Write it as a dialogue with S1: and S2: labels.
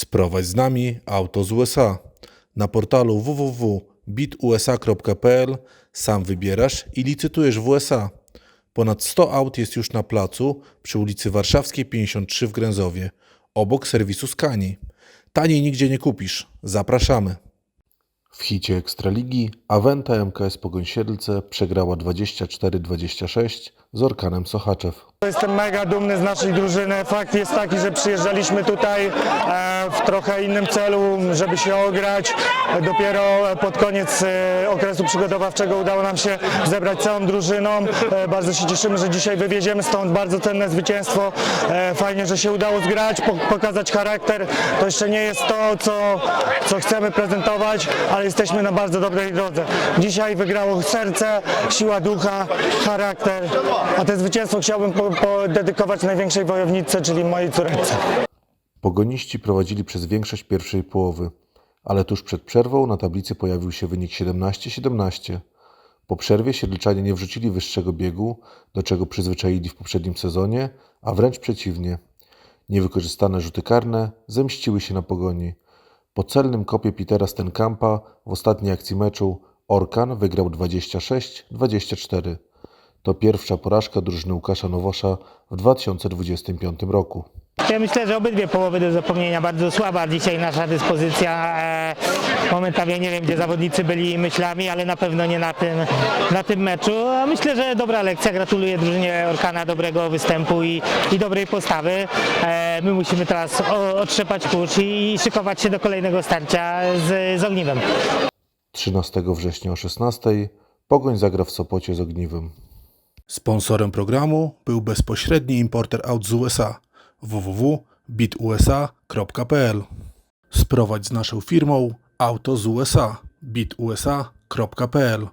S1: Sprowadź z nami auto z USA. Na portalu www.bitusa.pl sam wybierasz i licytujesz w USA. Ponad 100 aut jest już na placu przy ulicy Warszawskiej 53 w Gręzowie, obok serwisu Skani. Taniej nigdzie nie kupisz. Zapraszamy. W hicie Ekstraligi Aventa MKS Pogoń Siedlce przegrała 24-26 z Orkanem Sochaczew.
S2: Jestem mega dumny z naszej drużyny. Fakt jest taki, że przyjeżdżaliśmy tutaj e, w trochę innym celu, żeby się ograć. Dopiero pod koniec e, okresu przygotowawczego udało nam się zebrać całą drużyną. E, Bardzo się cieszymy, że dzisiaj wywieziemy stąd bardzo cenne zwycięstwo. Fajnie, że się udało zgrać, po- pokazać charakter. To jeszcze nie jest to, co, co chcemy prezentować, ale jesteśmy na bardzo dobrej drodze. Dzisiaj wygrało serce, siła ducha, charakter, a te zwycięstwo chciałbym podedykować największej wojownicy, czyli mojej córeczce.
S1: Pogoniści prowadzili przez większość pierwszej połowy, ale tuż przed przerwą na tablicy pojawił się wynik 17-17. Po przerwie Siedlczanie nie wrzucili wyższego biegu, do czego przyzwyczaili w poprzednim sezonie, a wręcz przeciwnie. Niewykorzystane rzuty karne zemściły się na pogoni. Po celnym kopie Petera Stenkampa w ostatniej akcji meczu Orkan wygrał 26-24. To pierwsza porażka drużyny Łukasza Nowosza w 2025 roku.
S3: Ja myślę, że obydwie połowy do zapomnienia bardzo słaba. Dzisiaj nasza dyspozycja e, momentami nie wiem, gdzie zawodnicy byli myślami, ale na pewno nie na tym, na tym meczu. A myślę, że dobra lekcja. Gratuluję drużynie Orkana dobrego występu i, i dobrej postawy. E, my musimy teraz otrzepać kurz i szykować się do kolejnego starcia z, z Ogniwem.
S1: 13 września o 16 Pogoń zagra w Sopocie z Ogniwem. Sponsorem programu był bezpośredni importer aut z USA www.bitusa.pl Sprowadź z naszą firmą auto z USA bitusa.pl